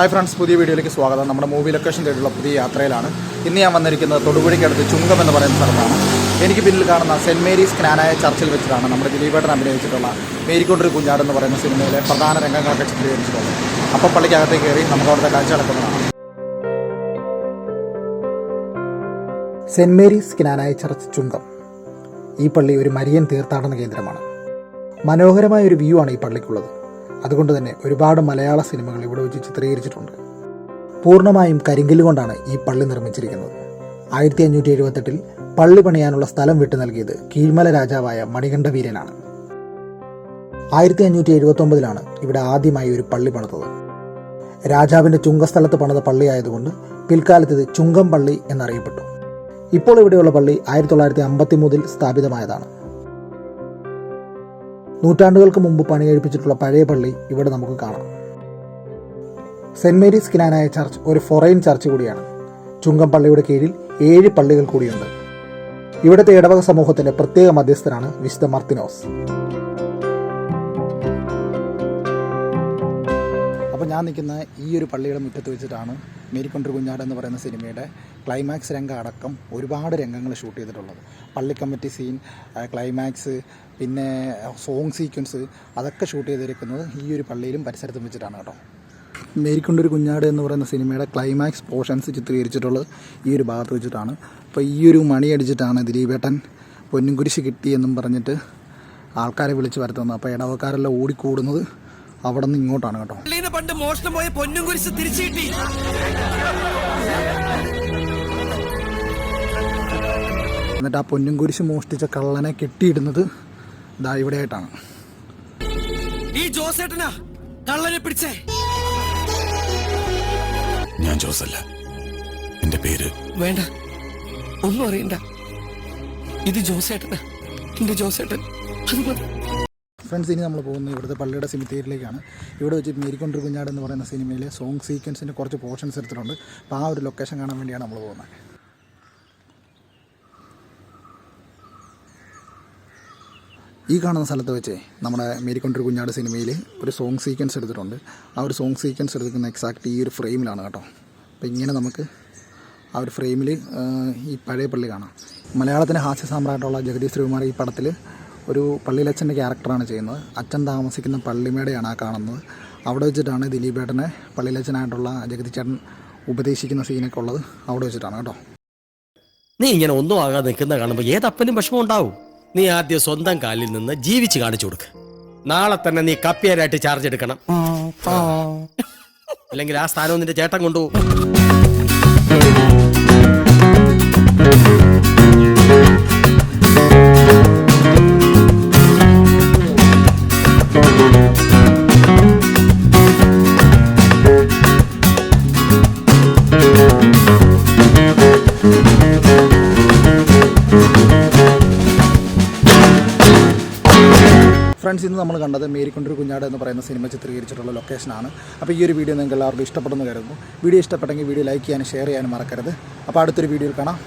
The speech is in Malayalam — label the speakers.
Speaker 1: ഹായ് ഫ്രണ്ട്സ് പുതിയ വീഡിയോയിലേക്ക് സ്വാഗതം. നമ്മുടെ മൂവി ലൊക്കേഷൻ പുതിയ യാത്രയിലാണ്. ഇന്ന് ഞാൻ വന്നിരിക്കുന്നത് തൊടുപുഴയ്ക്കടുത്ത് ചുങ്കം എന്ന് പറയുന്ന സ്ഥലത്താണ്. എനിക്ക് പിന്നിൽ കാണുന്ന സെന്റ് മേരീസ് ക്നാനായ ചർച്ചിൽ വെച്ചിട്ടാണ് നമ്മുടെ ദിലീപേട്ടൻ അഭിനയിച്ചിട്ടുള്ള മേരിക്കൊണ്ടൊരു കുഞ്ഞാട് എന്ന് പറയുന്ന സിനിമയിലെ പ്രധാന രംഗങ്ങളൊക്കെ ചിത്രീകരിച്ചിട്ടുള്ളത്. അപ്പം പള്ളിക്കകത്തേക്ക് കയറി നമുക്ക് അവിടുത്തെ കാഴ്ച നടക്കുന്നതാണ് saint saint Mary's Knanaya church Chungam. ഈ പള്ളി ഒരു മരിയൻ തീർത്ഥാടന കേന്ദ്രമാണ്. മനോഹരമായ ഒരു വ്യൂ ആണ് ഈ പള്ളിക്കുള്ളത്. അതുകൊണ്ട് തന്നെ ഒരുപാട് മലയാള സിനിമകൾ ഇവിടെ വെച്ച് ചിത്രീകരിച്ചിട്ടുണ്ട്. പൂർണമായും കരിങ്കല്ലുകൊണ്ടാണ് ഈ പള്ളി നിർമ്മിച്ചിരിക്കുന്നത്. ആയിരത്തി അഞ്ഞൂറ്റി എഴുപത്തെട്ടിൽ പള്ളി പണിയാനുള്ള സ്ഥലം വിട്ടു നൽകിയത് കീഴ്മല രാജാവായ മണികണ്ഠവീരനാണ്. ആയിരത്തി അഞ്ഞൂറ്റി എഴുപത്തി ഒമ്പതിലാണ് ഇവിടെ ആദ്യമായി ഒരു പള്ളി പണിതത്. രാജാവിന്റെ ചുങ്കസ്ഥലത്ത് പണിത പള്ളിയായതുകൊണ്ട് പിൽക്കാലത്ത് ഇത് ചുങ്കം പള്ളി എന്നറിയപ്പെട്ടു. ഇപ്പോൾ ഇവിടെയുള്ള പള്ളി ആയിരത്തി തൊള്ളായിരത്തി അമ്പത്തി മൂന്നിൽ സ്ഥാപിതമായതാണ്. നൂറ്റാണ്ടുകൾക്ക് മുമ്പ് പണികഴിപ്പിച്ചിട്ടുള്ള പഴയ പള്ളി ഇവിടെ നമുക്ക് കാണാം. സെന്റ് മേരീസ് കിനാനായ ചർച്ച് ഒരു ഫൊറൈൻ ചർച്ച് കൂടിയാണ്. ചുങ്കം പള്ളിയുടെ കീഴിൽ ഏഴ് പള്ളികൾ കൂടിയുണ്ട്. ഇവിടുത്തെ ഇടവക സമൂഹത്തിന്റെ പ്രത്യേക മധ്യസ്ഥനാണ് വിശുദ്ധ മർത്തിനോസ്. അപ്പോൾ ഞാൻ നിൽക്കുന്ന ഈ ഒരു പള്ളിയുടെ മുറ്റത്ത് വെച്ചിട്ടാണ് മേരിക്കൊണ്ടൊരു കുഞ്ഞാട് എന്ന് പറയുന്ന സിനിമയുടെ ക്ലൈമാക്സ് രംഗം അടക്കം ഒരുപാട് രംഗങ്ങൾ ഷൂട്ട് ചെയ്തിട്ടുള്ളത്. പള്ളിക്കമ്മിറ്റി സീൻ ക്ലൈമാക്സ് പിന്നെ സോങ് സീക്വൻസ് അതൊക്കെ ഷൂട്ട് ചെയ്തിരിക്കുന്നത് ഈ ഒരു പള്ളിയിലും പരിസരത്തും വെച്ചിട്ടാണ് കേട്ടോ. മേരിക്കൊണ്ടൊരു കുഞ്ഞാട് എന്ന് പറയുന്ന സിനിമയുടെ ക്ലൈമാക്സ് പോർഷൻസ് ചിത്രീകരിച്ചിട്ടുള്ളത് ഈ ഒരു ഭാഗത്ത് വെച്ചിട്ടാണ്. അപ്പോൾ ഈ ഒരു മണി അടിച്ചിട്ടാണ് ദിലീപേട്ടൻ പൊന്നും കുരിശ് കിട്ടിയെന്നും പറഞ്ഞിട്ട് ആൾക്കാരെ വിളിച്ച് വരുത്തുന്നത്. അപ്പോൾ ഇടവക്കാരെല്ലാം ഓടിക്കൂടുന്നത് അവിടെ നിന്ന് ഇങ്ങോട്ടാണ് കേട്ടോ.
Speaker 2: പണ്ട് മോഷണം പോയ പൊന്നും കുരിശ് തിരിച്ചു കിട്ടി.
Speaker 1: എന്നിട്ട് ആ പൊന്നും കുരിശ് മോഷ്ടിച്ച കള്ളനെ കെട്ടിയിടുന്നത് ഇതാ ഇവിടെ ആയിട്ടാണ്
Speaker 2: ഈ ജോസേട്ടനാ കള്ളനെ പിടിച്ചേ.
Speaker 3: ഞാൻ ജോസല്ല. എന്റെ പേര്
Speaker 2: വേണ്ട. ഒന്നും അറിയണ്ട. ഇത് ജോസേട്ടനാ. എന്റെ ജോസേട്ടൻ. അത് മതി.
Speaker 1: ഫ്രണ്ട്സ് ഇനി നമ്മൾ പോകുന്നത് ഇവിടുത്തെ പള്ളിയുടെ സിമിത്തേരിയിലേക്കാണ് ഇവിടെ വെച്ച് മേരിക്കൊണ്ടൊരു കുഞ്ഞാട് എന്ന് പറയുന്ന സിനിമയിലെ സോങ് സീക്വൻസിന്റെ കുറച്ച് പോർഷൻസ് എടുത്തിട്ടുണ്ട്. അപ്പോൾ ആ ഒരു ലൊക്കേഷൻ കാണാൻ വേണ്ടിയാണ് നമ്മൾ പോകുന്നത്. ഈ കാണുന്ന സ്ഥലത്ത് വെച്ചേ നമ്മുടെ മേരിക്കൊണ്ടൊരു കുഞ്ഞാട് സിനിമയിൽ ഒരു സോങ് സീക്വൻസ് എടുത്തിട്ടുണ്ട്. ആ ഒരു സോങ് സീക്വൻസ് എടുക്കുന്ന എക്സാക്റ്റ് ഈ ഒരു ഫ്രെയിമിലാണ് കേട്ടോ. അപ്പോൾ ഇങ്ങനെ നമുക്ക് ആ ഒരു ഫ്രെയിമിൽ ഈ പഴയ പള്ളി കാണാം. മലയാളത്തിന്റെ ഹാസ്യ സാമ്രാട്ടുള്ള ജഗദീഷ് ശ്രീകുമാർ ഈ പടത്തിൽ ഒരു പള്ളിയിലച്ഛന്റെ ക്യാരക്ടറാണ് ചെയ്യുന്നത്. അച്ഛൻ താമസിക്കുന്ന പള്ളിമേടയാണ് ആ കാണുന്നത്. അവിടെ വെച്ചിട്ടാണ് ദിലീപേട്ടനെ പള്ളിയിലച്ഛനായിട്ടുള്ള ജഗതി ചേട്ടൻ ഉപദേശിക്കുന്ന സീനൊക്കെ ഉള്ളത് അവിടെ വെച്ചിട്ടാണ് കേട്ടോ.
Speaker 4: നീ ഇങ്ങനെ ഒന്നും ആകാതെ നിൽക്കുന്ന കാണുമ്പോൾ ഏതപ്പനും വിഷമം ഉണ്ടാവും? നീ ആദ്യം സ്വന്തം കാലിൽ നിന്ന് ജീവിച്ച് കാണിച്ചു കൊടുക്ക്. നാളെ തന്നെ നീ കപ്പിയാരായിട്ട് ചാർജ് എടുക്കണം. അല്ലെങ്കിൽ ആ സ്ഥാനവും നിന്റെ ചേട്ടൻ കൊണ്ടുപോകും.
Speaker 1: ഫ്രണ്ട്സ് ഇന്ന് നമ്മൾ കണ്ടത് മേരിക്കൊണ്ടൊരു കുഞ്ഞാട് എന്ന് പറയുന്ന സിനിമ ചിത്രീകരിച്ചിട്ടുള്ള ലൊക്കേഷനാണ് അപ്പോൾ ഈ ഒരു വീഡിയോ നിങ്ങൾക്ക് എല്ലാവർക്കും ഇഷ്ടപ്പെടുന്നു കരുതുന്നു. വീഡിയോ ഇഷ്ടപ്പെട്ടെങ്കിൽ വീഡിയോ ലൈക്ക് ചെയ്യാനും ഷെയർ ചെയ്യാനും മറക്കരുത്. അപ്പോൾ അടുത്തൊരു വീഡിയോയിൽ കാണാം.